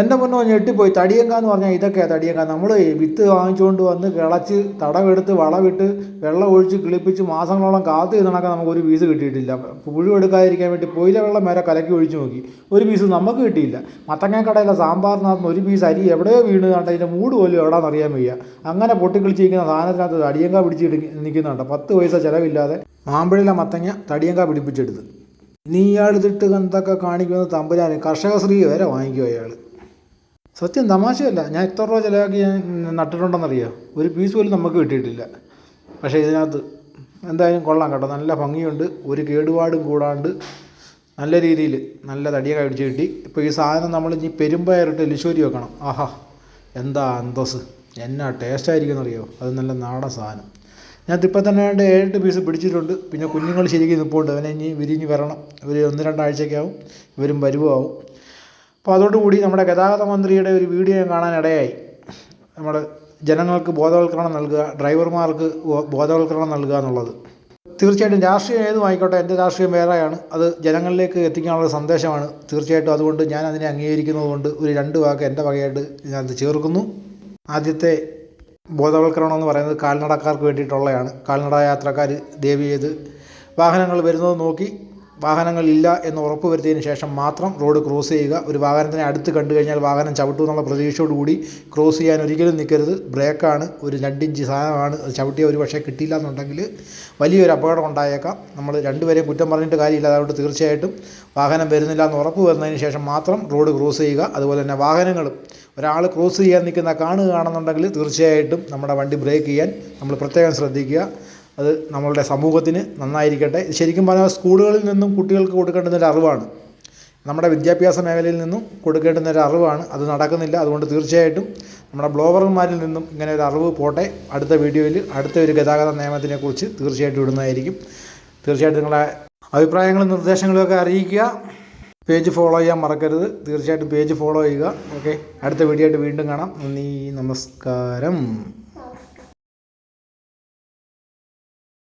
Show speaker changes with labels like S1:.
S1: എന്റെ മുന്നോ ഞെട്ടിപ്പോയി. തടിയങ്ക എന്ന് പറഞ്ഞാൽ ഇതൊക്കെയാണ് തടിയങ്ക. നമ്മൾ വിത്ത് വാങ്ങിച്ചുകൊണ്ട് വന്ന് കിളച്ച് തടവെടുത്ത് വളവിട്ട് വെള്ളം ഒഴിച്ച് കിളിപ്പിച്ച് മാസങ്ങളോളം കാത്തു നിന്നണക്കെ നമുക്ക് ഒരു പീസ് കിട്ടിയിട്ടില്ല. പുഴുവെടുക്കാതിരിക്കാൻ വേണ്ടി പൊയിലെ വെള്ളം വരെ കലക്കി ഒഴിച്ച് നോക്കി. ഒരു പീസ് നമുക്ക് കിട്ടിയില്ല. മത്തങ്ങക്കടയിലെ സാമ്പാറിനകത്ത് ഒരു പീസ് അരി എവിടെയോ വീണ് കണ്ട അതിന്റെ മൂട് പോലും എവിടെയാണെന്ന് അറിയാൻ വയ്യ. അങ്ങനെ പൊട്ടിക്കിളിച്ചിരിക്കുന്ന സാധനത്തിനകത്ത് തടിയങ്ക പിടിച്ച് നിൽക്കുന്നുണ്ട്. പത്ത് പൈസ ചിലവില്ലാതെ മാമ്പഴിലെ മത്തങ്ങ തടിയങ്ക പിടിപ്പിച്ചെടുത്ത്. ഇനി ഇയാൾ ഇതിട്ട് എന്തൊക്കെ തമ്പുരാൻ കർഷകശ്രീ വരെ വാങ്ങിക്കും അയാൾ സത്യം തമാശയല്ല. ഞാൻ എത്ര രൂപ ചിലവാക്കി ഞാൻ നട്ടിട്ടുണ്ടെന്നറിയാം? ഒരു പീസ് പോലും നമുക്ക് കിട്ടിയിട്ടില്ല. പക്ഷേ ഇതിനകത്ത് എന്തായാലും കൊള്ളാം കേട്ടോ. നല്ല ഭംഗിയുണ്ട്. ഒരു കേടുപാടും കൂടാണ്ട് നല്ല രീതിയിൽ നല്ല തടിയൊക്കെ അടിച്ച് കിട്ടി. ഇപ്പോൾ ഈ സാധനം നമ്മൾ ഇനി പെരുമ്പയറിട്ട് ലിശോരി വെക്കണം. ആഹാ എന്താ അന്തസ് എന്നാ ടേസ്റ്റ് ആയിരിക്കും എന്നറിയോ അത് നല്ല നാടൻ സാധനം. ഞാൻ ഇപ്പം തന്നെ വേണ്ട ഏഴെട്ട് പീസ് പിടിച്ചിട്ടുണ്ട്. പിന്നെ കുഞ്ഞുങ്ങൾ ശരിക്കും നിൽപ്പുണ്ട് അവനെ ഇനി വിരിഞ്ഞ് വരണം. ഒരു ഒന്ന് രണ്ടാഴ്ചയൊക്കെ ആവും. ഇവരും വരുവാവും. അപ്പോൾ അതോടുകൂടി നമ്മുടെ ഗതാഗത മന്ത്രിയുടെ ഒരു വീഡിയോ കാണാനിടയായി. നമ്മൾ ജനങ്ങൾക്ക് ബോധവൽക്കരണം നൽകുക ഡ്രൈവർമാർക്ക് ബോധവൽക്കരണം നൽകുക എന്നുള്ളത്. തീർച്ചയായിട്ടും രാഷ്ട്രീയം ഏതും ആയിക്കോട്ടെ എന്റെ രാഷ്ട്രീയം വേറെയാണ്. അത് ജനങ്ങളിലേക്ക് എത്തിക്കാനുള്ള സന്ദേശമാണ്. തീർച്ചയായിട്ടും അതുകൊണ്ട് ഞാൻ അതിനെ അംഗീകരിക്കുന്നതുകൊണ്ട് ഒരു രണ്ട് വാക്ക് എന്റെ വകയായിട്ട് ഞാനത് ചേർക്കുന്നു. ആദ്യത്തെ ബോധവൽക്കരണം എന്ന് പറയുന്നത് കാൽനടക്കാർക്ക് വേണ്ടിയിട്ടുള്ളതാണ് കാൽനട യാത്രക്കാർ ദയവ് ചെയ്ത് വാഹനങ്ങൾ വരുന്നത് നോക്കി വാഹനങ്ങൾ ഇല്ല എന്ന് ഉറപ്പ് വരുത്തിയതിന് ശേഷം മാത്രം റോഡ് ക്രോസ് ചെയ്യുക. ഒരു വാഹനത്തിനെ അടുത്ത് കണ്ടു കഴിഞ്ഞാൽ വാഹനം ചവിട്ടു എന്നുള്ള പ്രതീക്ഷയോടുകൂടി ക്രോസ് ചെയ്യാൻ ഒരിക്കലും നിൽക്കരുത്. ബ്രേക്കാണ് ഒരു രണ്ടിഞ്ച് സാധനമാണ്. അത് ചവിട്ടിയ ഒരു പക്ഷേ കിട്ടിയില്ല എന്നുണ്ടെങ്കിൽ വലിയൊരു അപകടം ഉണ്ടായേക്കാം. നമ്മൾ രണ്ടുപേരെയും കുറ്റം പറഞ്ഞിട്ട് കാര്യമില്ല. അതുകൊണ്ട് തീർച്ചയായിട്ടും വാഹനം വരുന്നില്ല എന്ന് ഉറപ്പ് വരുന്നതിന് ശേഷം മാത്രം റോഡ് ക്രോസ് ചെയ്യുക. അതുപോലെ തന്നെ വാഹനങ്ങളും ഒരാൾ ക്രോസ് ചെയ്യാൻ നിൽക്കുന്ന കാണുകയാണെന്നുണ്ടെങ്കിൽ തീർച്ചയായിട്ടും നമ്മുടെ വണ്ടി ബ്രേക്ക് ചെയ്യാൻ നമ്മൾ പ്രത്യേകം ശ്രദ്ധിക്കുക. അത് നമ്മളുടെ സമൂഹത്തിന് നന്നായിരിക്കട്ടെ. ശരിക്കും പറഞ്ഞാൽ സ്കൂളുകളിൽ നിന്നും കുട്ടികൾക്ക് കൊടുക്കേണ്ടുന്ന ഒരു അറിവാണ്. നമ്മുടെ വിദ്യാഭ്യാസ മേഖലയിൽ നിന്നും കൊടുക്കേണ്ടുന്ന ഒരു അറിവാണ്. അത് നടക്കുന്നില്ല. അതുകൊണ്ട് തീർച്ചയായിട്ടും നമ്മുടെ ബ്ലോഗർമാരിൽ നിന്നും ഇങ്ങനെ ഒരു അറിവ് പോട്ടെ. അടുത്ത വീഡിയോയിൽ അടുത്ത ഒരു ഗതാഗത നിയമത്തിനെക്കുറിച്ച് തീർച്ചയായിട്ടും ഇടുന്നതായിരിക്കും. തീർച്ചയായിട്ടും നിങ്ങളുടെ അഭിപ്രായങ്ങളും നിർദ്ദേശങ്ങളും ഒക്കെ അറിയിക്കുക. പേജ് ഫോളോ ചെയ്യാൻ മറക്കരുത്. തീർച്ചയായിട്ടും പേജ് ഫോളോ ചെയ്യുക. ഓക്കെ. അടുത്ത വീഡിയോ ആയിട്ട് വീണ്ടും കാണാം. നന്ദി. നമസ്കാരം.